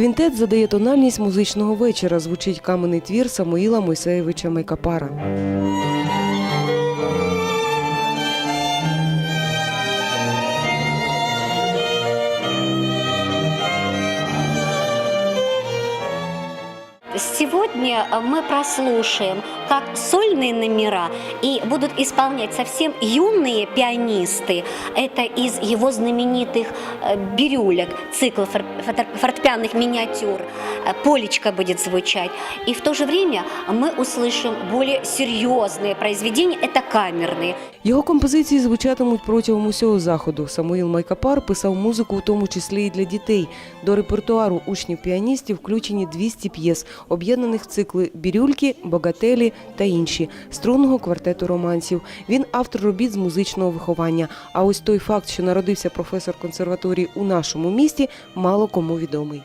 Квінтет задає тональність музичного вечора. Звучить каменний твір Самуїла Мойсеєвича Майкапара. Сегодня э, мы прослушаем, как сольные номера и будут исполнять совсем юные пианисты. Это из его знаменитых э, бирюлек, цикла фор- фото- фортепианных миниатюр. Э, Полечка будет звучать. И в то же время мы услышим более серьезные произведения, это камерные. Його композиції звучатимуть протягом усього заходу. Самуїл Майкапар писав музику, у тому числі і для дітей. До репертуару учнів-піаністів включені 200 п'єс, об'єднаних в цикли «Бірюльки», «Богателі» та інші струнного квартету романсів. Він автор робіт з музичного виховання. А ось той факт, що народився професор консерваторії у нашому місті, мало кому відомий.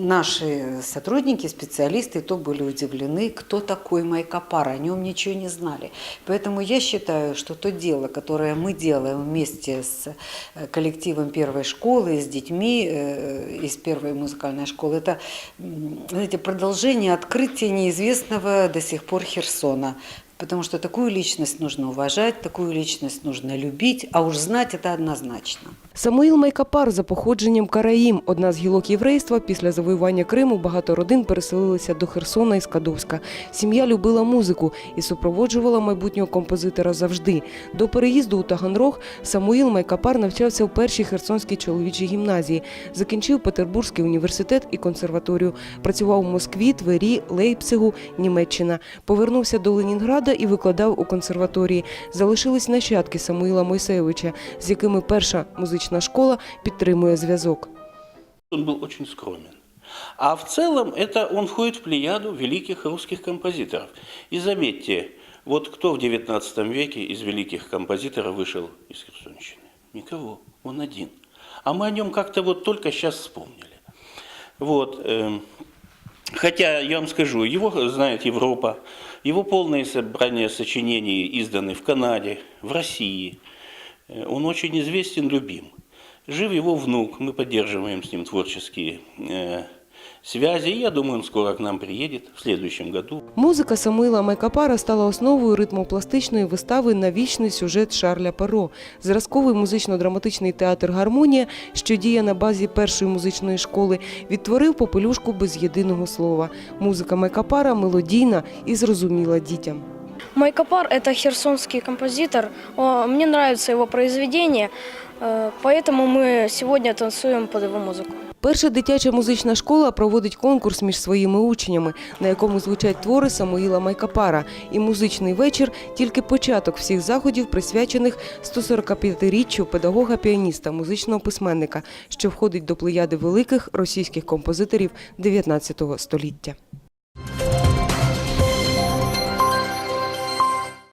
Наши сотрудники, специалисты то были удивлены, кто такой Майкопар, о нем ничего не знали. Поэтому я считаю, что то дело, которое мы делаем вместе с э, коллективом первой школы, с детьми э, из первой музыкальной школы, это м, знаете, продолжение открытия неизвестного до сих пор Херсона. Потому что такую личность нужно уважать, такую личность нужно любить, а уж знать это однозначно. Самуїл Майкапар за походженням Караїм, одна з гілок єврейства. Після завоювання Криму багато родин переселилися до Херсона і Скадовська. Сім'я любила музику і супроводжувала майбутнього композитора завжди. До переїзду у Таганрог Самуїл Майкапар навчався в першій Херсонській чоловічій гімназії. Закінчив Петербурзький університет і консерваторію. Працював у Москві, Твері, Лейпцигу, Німеччина. Повернувся до Ленінграда і викладав у консерваторії. Залишились нащадки Самуїла Мойсеєвича, з якими перша музична школа підтримує зв'язок. Он был очень скромен. А в целом это он входит в плеяду великих русских композиторов. И заметьте, вот кто в XIX веке из великих композиторов вышел из Херсонщины? Никого, он один. А мы о нем как-то вот только сейчас вспомнили. Вот. эм, Хотя, я вам скажу, его знает Европа, его полные собрания сочинений изданы в Канаде, в России. Э, Он очень известен, любим. Жив его внук, мы поддерживаем с ним творческие э, связи. И я думаю, он скоро к нам приедет в следующем году. Музика Самуїла Майкапара стала основою ритмопластичної вистави на вічний сюжет Шарля Перо. Зразковий музично-драматичний театр Гармонія, що діє на базі першої музичної школи, відтворив попелюшку без єдиного слова. Музика Майкапара мелодійна і зрозуміла дітям. Майкопар – это херсонский композитор. О, Мне нравится его произведение, э, поэтому мы сегодня танцуем под его музыку. Перша дитяча музична школа проводить конкурс між своїми учнями, на якому звучать твори Самуїла Майкапара. І музичний вечір тільки початок всіх заходів, присвячених 145-річчю педагога-піаніста, музичного письменника, що входить до плеяди великих російських композиторів 19 століття.